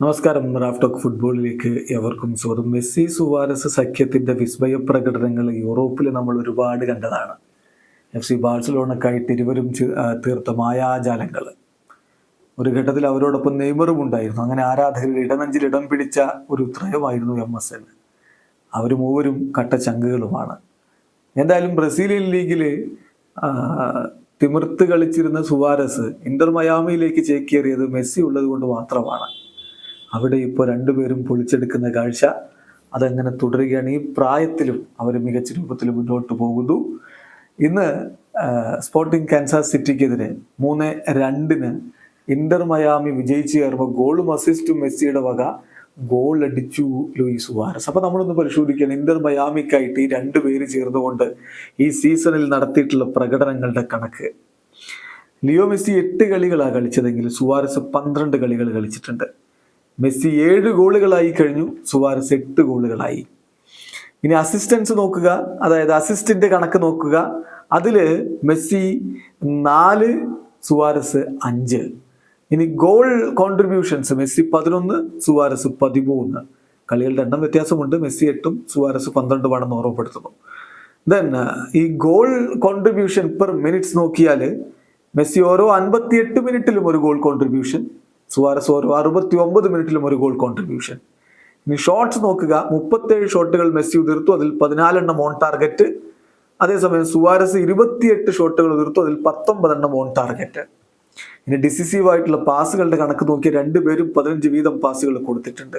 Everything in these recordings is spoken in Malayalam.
നമസ്കാരം. റാഫ്റ്റോക്ക് ഫുട്ബോളിലേക്ക് എവർക്കും സ്വാഗതം. മെസ്സി സുവാരസ് സഖ്യത്തിന്റെ വിസ്മയ പ്രകടനങ്ങൾ യൂറോപ്പിൽ നമ്മൾ ഒരുപാട് കണ്ടതാണ്. എഫ് സി ബാഴ്സലോണക്കായിട്ട് ഇരുവരും തീർത്ത മായാജാലങ്ങൾ. ഒരു ഘട്ടത്തിൽ അവരോടൊപ്പം നെയ്മറും ഉണ്ടായിരുന്നു. അങ്ങനെ ആരാധകരുടെ ഇടനഞ്ചിൽ ഇടം പിടിച്ച ഒരു ത്രയമായിരുന്നു എം എസ് എൻ. അവർ മൂവരും കട്ട ചങ്കുകളുമാണ്. എന്തായാലും ബ്രസീലിയൻ ലീഗിൽ തിമിർത്ത് കളിച്ചിരുന്ന സുവാരസ് ഇന്റർ മയാമിയിലേക്ക് ചേക്കേറിയത് മെസ്സി ഉള്ളത് കൊണ്ട് മാത്രമാണ്. അവിടെ ഇപ്പോൾ രണ്ടുപേരും പൊളിച്ചെടുക്കുന്ന കാഴ്ച അതങ്ങനെ തുടരുകയാണ്. ഈ പ്രായത്തിലും അവർ മികച്ച രൂപത്തിൽ മുന്നോട്ട് പോകുന്നു. ഇന്ന് സ്പോർട്ടിംഗ് കാൻസാസ് സിറ്റിക്കെതിരെ മൂന്ന് രണ്ടിന് ഇന്റർ മയാമി വിജയിച്ചു കയറുമ്പോൾ ഗോളും അസിസ്റ്റും മെസ്സിയുടെ വക ഗോൾ അടിച്ചു ലൂയിസ് സുവാരസ്. അപ്പൊ നമ്മളൊന്ന് പരിശോധിക്കണം. ഇന്റർ മയാമിക്കായിട്ട് ഈ രണ്ടു പേര് ചേർന്നുകൊണ്ട് ഈ സീസണിൽ നടത്തിയിട്ടുള്ള പ്രകടനങ്ങളുടെ കണക്ക്. ലിയോ മെസ്സി എട്ട് കളികളാണ് കളിച്ചതെങ്കിൽ സുവാരസ് പന്ത്രണ്ട് കളികൾ കളിച്ചിട്ടുണ്ട്. മെസ്സി ഏഴ് ഗോളുകളായി കഴിഞ്ഞു സുവാരസ് എട്ട് ഗോളുകളായി. ഇനി അസിസ്റ്റൻസ് നോക്കുക അതായത് അസിസ്റ്റിന്റെ കണക്ക് നോക്കുക. അതിൽ മെസ്സി നാല് സുവാരസ് അഞ്ച്. ഇനി ഗോൾ കോൺട്രിബ്യൂഷൻസ് മെസ്സി പതിനൊന്ന് സുവാരസ് പതിമൂന്ന്. കളികളുടെ എണ്ണം വ്യത്യാസമുണ്ട്. മെസ്സി എട്ടും സുവാരസ് പന്ത്രണ്ടുമാണെന്ന് ഓർമ്മപ്പെടുത്തുന്നു. ദെൻ ഈ ഗോൾ കോൺട്രിബ്യൂഷൻ പെർ മിനിറ്റ്സ് നോക്കിയാൽ മെസ്സി ഓരോ അൻപത്തിയെട്ട് മിനിറ്റിലും ഒരു ഗോൾ കോൺട്രിബ്യൂഷൻ സുവാരസ് ഓരോ അറുപത്തി ഒമ്പത് മിനിറ്റിലും ഒരു ഗോൾ കോൺട്രിബ്യൂഷൻ ഇനി ഷോട്ട്സ് നോക്കുക. മുപ്പത്തേഴ് ഷോട്ടുകൾ മെസ്സി ഉതിർത്തു. അതിൽ പതിനാലെണ്ണം ഓൺ ടാർഗറ്റ് അതേസമയം സുവാരസ് ഇരുപത്തിയെട്ട് ഷോട്ടുകൾ ഉതിർത്തു. അതിൽ പത്തൊമ്പതെണ്ണം ഓൺ ടാർഗറ്റ് ഇനി ഡിസിസീവ് ആയിട്ടുള്ള പാസുകളുടെ കണക്ക് നോക്കിയ രണ്ടുപേരും പതിനഞ്ച് വീതം പാസുകൾ കൊടുത്തിട്ടുണ്ട്.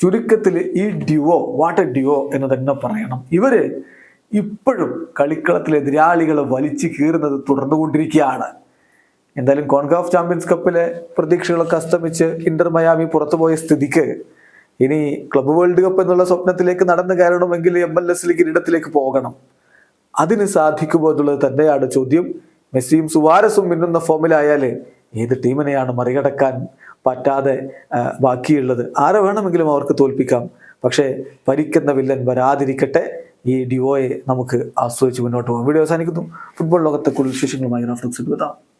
ചുരുക്കത്തിൽ ഈ ഡ്യുവോ വാട്ട് എ ഡ്യുവോ എന്ന് തന്നെ പറയണം. ഇവർ ഇപ്പോഴും കളിക്കളത്തിലെ എതിരാളികളെ വലിച്ചു കീറുന്നത് തുടർന്നുകൊണ്ടിരിക്കുകയാണ്. എന്തായാലും കോൺകാഫ് ചാമ്പ്യൻസ് കപ്പിലെ പ്രതീക്ഷകളൊക്കെ അസ്തമിച്ച് ഇന്റർ മയാമി പുറത്തുപോയ സ്ഥിതിക്ക് ഇനി ക്ലബ് വേൾഡ് കപ്പ് എന്നുള്ള സ്വപ്നത്തിലേക്ക് നടന്നു കയറണമെങ്കിൽ എം എൽ എസ് കിരീടത്തിലേക്ക് പോകണം. അതിന് സാധിക്കുമോ എന്നുള്ളത് തന്നെയാണ് ചോദ്യം. മെസ്സിയും സുവാരസും മിന്നുന്ന ഫോമിലായാൽ ഏത് ടീമിനെയാണ് മറികടക്കാൻ പറ്റാതെ ബാക്കിയുള്ളത്? ആരെ വേണമെങ്കിലും അവർക്ക് തോൽപ്പിക്കാം. പക്ഷേ പരിക്കുന്ന വില്ലൻ വരാതിരിക്കട്ടെ. ഈ ഡിയോയെ നമുക്ക് ആസ്വദിച്ച് മുന്നോട്ട് പോകാം. വീഡിയോ അവസാനിക്കുന്നു. ഫുട്ബോൾ ലോകത്തെ കൂടുതൽ വിശേഷങ്ങളുമായി റഫറൻസ് എഴുതാം